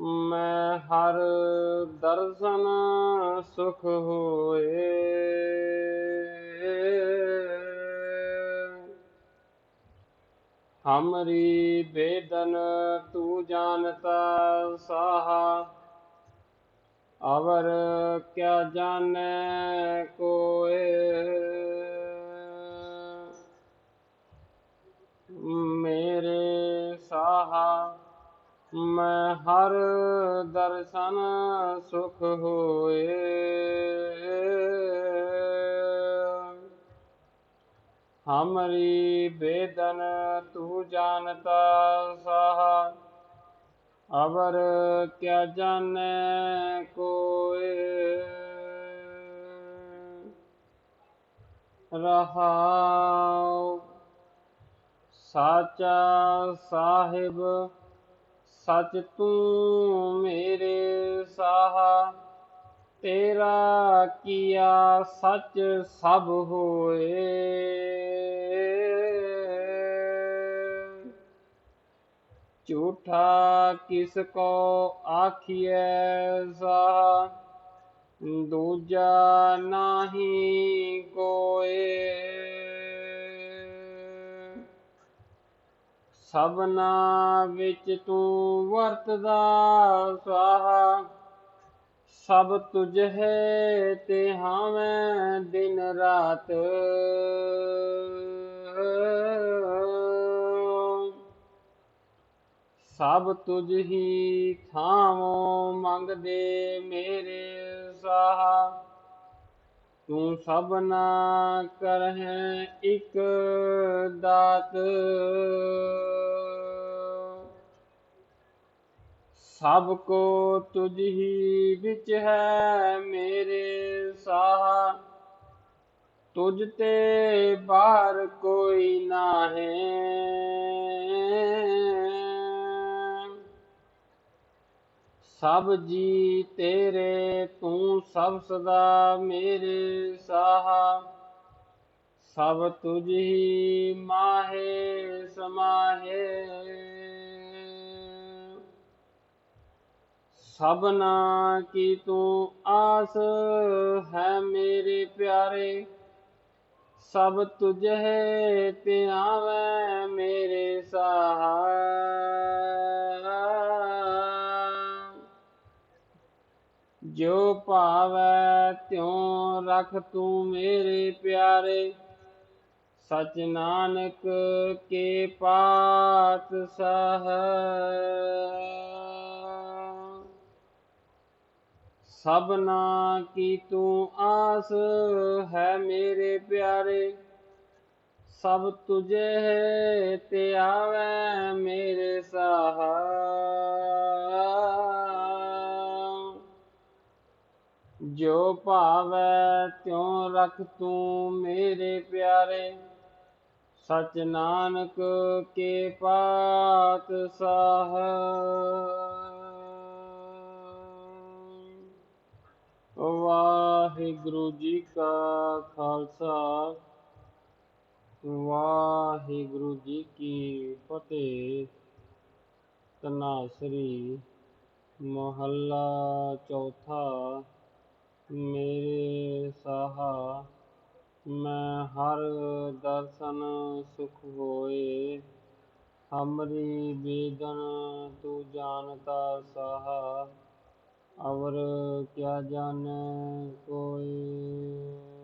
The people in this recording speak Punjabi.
ਮੈਂ ਹਰ ਦਰਸ਼ਨ ਸੁਖ ਹੋਏ। ਹਮਰੀ ਬੇਦਨ ਤੂੰ ਜਾਣਤਾ ਸਾਹਾ ਅਵਰ ਕਿਆ ਜਾਣੈ ਕੋਏ। ਮੈਂ ਹਰ ਦਰਸ਼ਨ ਸੁਖ ਹੋਏ। ਹਮਰੀ ਬੇਦਨ ਤੂੰ ਜਾਣਤਾ ਸਾਹਾ, ਅਵਰ ਕਿਆ ਜਾਣੈ ਕੋਏ। ਰਹਾਉ ਸਾਚਾ ਸਾਹਿਬ ਸਚ ਤੂੰ ਮੇਰੇ ਸਾਹਾ, ਤੇਰਾ ਕੀਆ ਸਚ ਸਭ ਹੋਏ। ਝੂਠਾ ਕਿਸ ਕੋ ਆਖੀਐ ਸਾਹਾ, ਦੂਜਾ ਨਾਹੀ ਕੋਏ ਸਭਨਾ ਵਿੱਚ ਤੂੰ ਵਰਤਦਾ ਸਵਾਹਾ ਸਭ ਤੁਝ ਹੈ ਤੇ ਹਾਵੇਂ ਦਿਨ ਰਾਤ। ਸਭ ਤੁਝ ਹੀ ਥਾਵੋਂ ਮੰਗਦੇ ਮੇਰੇ ਸਾਹਾ ਤੂੰ ਸਭਨਾ ਕਰਹਿ ਇਕ ਦਾਤ। ਸਭ ਕੋ ਤੁਝ ਹੀ ਵਿੱਚ ਹੈ ਮੇਰੇ ਸਾਹ। ਤੁਝ ਤੇ ਬਾਹਰ ਕੋਈ ਨਾਹੀਂ। ਸਭ ਜੀ ਤੇਰੇ, ਤੂੰ ਸਭ ਸਦਾ ਮੇਰੇ ਸਾਹਾ। ਸਭ ਤੁਝ ਹੀ ਮਾਹੇ, ਸਮਾਹੇ। ਸਭਨਾ ਕੀ ਤੂੰ ਆਸ ਹੈ ਮੇਰੇ ਪਿਆਰੇ। ਸਭ ਤੁਝ ਹੈ, ਤੇ ਆਵੇਂ ਮੇਰੇ ਸਾਹਾ। ਜੋ ਭਾਵੈ ਤਿਉ ਰਖ ਤੂੰ ਮੇਰੇ ਪਿਆਰੇ। ਸਚ ਨਾਨਕ ਕੇ ਪਾਤ ਸਹ। ਸਭਨਾ ਕੀ ਤੂੰ ਆਸ ਹੈ ਮੇਰੇ ਪਿਆਰੇ। ਸਭ ਤੁਝੇ ਹੈ ਤੇ ਆਵੇ ਮੇਰੇ ਸਾਹਾ ਜੋ ਭਾਵੈ ਤਿਉ ਰਖ ਤੂੰ ਮੇਰੇ ਪਿਆਰੇ। ਸਚ ਨਾਨਕ ਕੇ ਪਾਤ ਸਾਹ। ਵਾਹਿਗੁਰੂ ਜੀ ਕਾ ਖਾਲਸਾ। ਵਾਹਿਗੁਰੂ ਜੀ ਕੀ ਫਤਿਹ। ਤਨਾਸਰੀ ਮਹੱਲਾ ਚੌਥਾ ਮੇਰੇ ਸਾਹਾ, ਮੈਂ ਹਰ ਦਰਸ਼ਨ ਸੁਖ ਹੋਏ। ਹਮਰੀ ਬੇਦਨ, ਤੂੰ ਜਾਣਤਾ ਸਾਹਾ, ਅਵਰ ਕਿਆ ਜਾਣੈ ਕੋਈ।